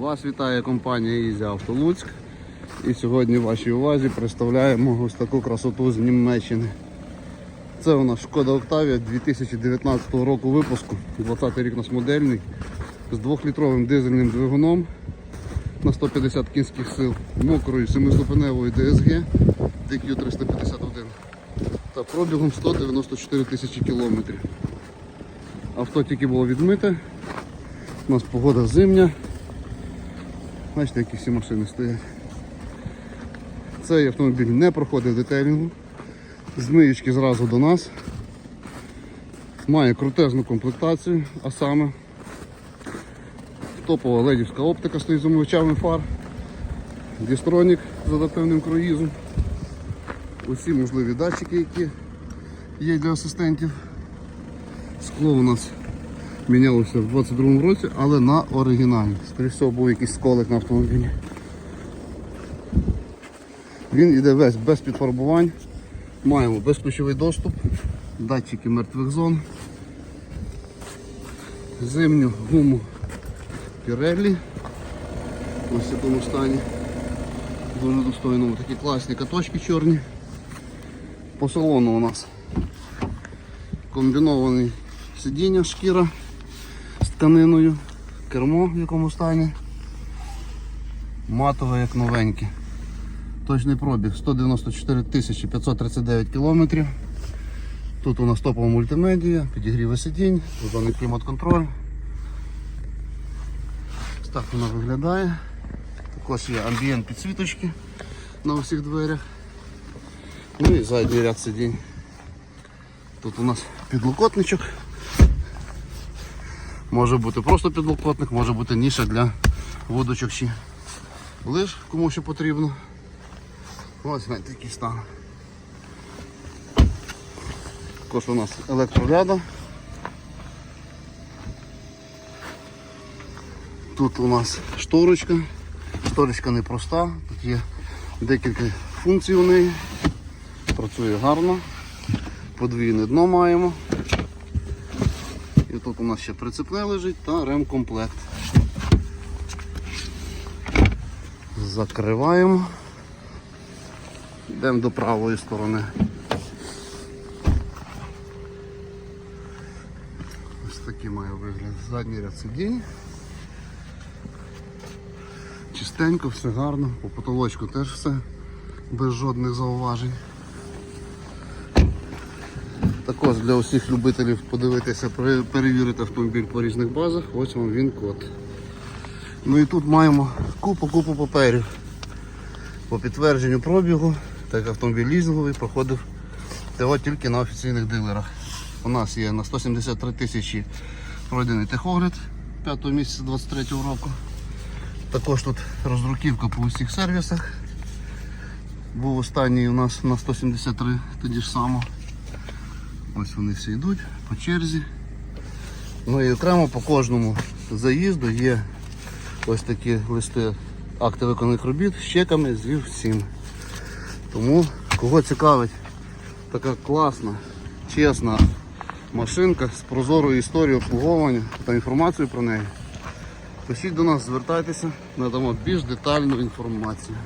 Вас вітає компанія Easy Auto Луцьк. І сьогодні в вашій увазі представляємо ось таку красоту з Німеччини. Це у нас Шкода Октавія 2019 року випуску, 20 рік у нас модельний, з 2-літровим дизельним двигуном на 150 кінських сил, мокрою 7-ступеневою DSG DQ351 та пробігом 194 тисячі кілометрів. Авто тільки було відмите. У нас погода зимня. Бачите, які всі машини стоять. Цей автомобіль не проходив детейлінгу. Змиючки зразу до нас. Має крутезну комплектацію, а саме топова ледівська оптика стоїть з омивачами фар, дістронік з адаптивним круїзом. Усі можливі датчики, які є для асистентів. Скло у нас мінялося в 22-му році, але на оригіналі. Скоріше всього був якийсь сколик на автомобілі. Він йде весь без підфарбувань. Маємо безключовий доступ, датчики мертвих зон, зимню гуму Pirelli. Ось в такому стані. Дуже достойному. Такі класні каточки чорні. По салону у нас комбінований сидіння шкіра тканиною, кермо в якому стані. Матове як новеньке. Точний пробіг 194 тисячі 539 кілометрів. Тут у нас топова мультимедія, підігріви сидінь, зони клімат-контроль. Ось так вона виглядає. Також є амбієнт підсвіточки на усіх дверях. Ну і задній ряд сидінь. Тут у нас підлокотничок. Може бути просто підлокотник, може бути ніша для водочок чи лиш, кому що потрібно. Ось гляньте який стан. Також у нас електроляда. Тут у нас шторочка. Шторочка непроста, тут є декілька функцій у неї. Працює гарно. Подвійне дно маємо. Тут у нас ще прицепне лежить та ремкомплект. Закриваємо. Йдемо до правої сторони. Ось такий має вигляд. Задній ряд сидінь. Чистенько, все гарно, по потолочку теж все без жодних зауважень. Також для усіх любителів подивитися, перевірити автомобіль по різних базах, ось вам він код. Ну і тут маємо купу-купу паперів по підтвердженню пробігу, так автомобіль лізинговий проходив ТО тільки на офіційних дилерах. У нас є на 173 тисячі пройдений техогляд 5 місяця 23 року. Також тут роздруківка по усіх сервісах. Був останній у нас на 173, тоді ж само. Ось вони всі йдуть по черзі. Ну і окремо по кожному заїзду є ось такі листи акти виконаних робіт з чеками з всім. Тому кого цікавить така класна, чесна машинка з прозорою історією обслуговування та інформацією про неї. Пишіть до нас, звертайтеся, надамо більш детальну інформацію.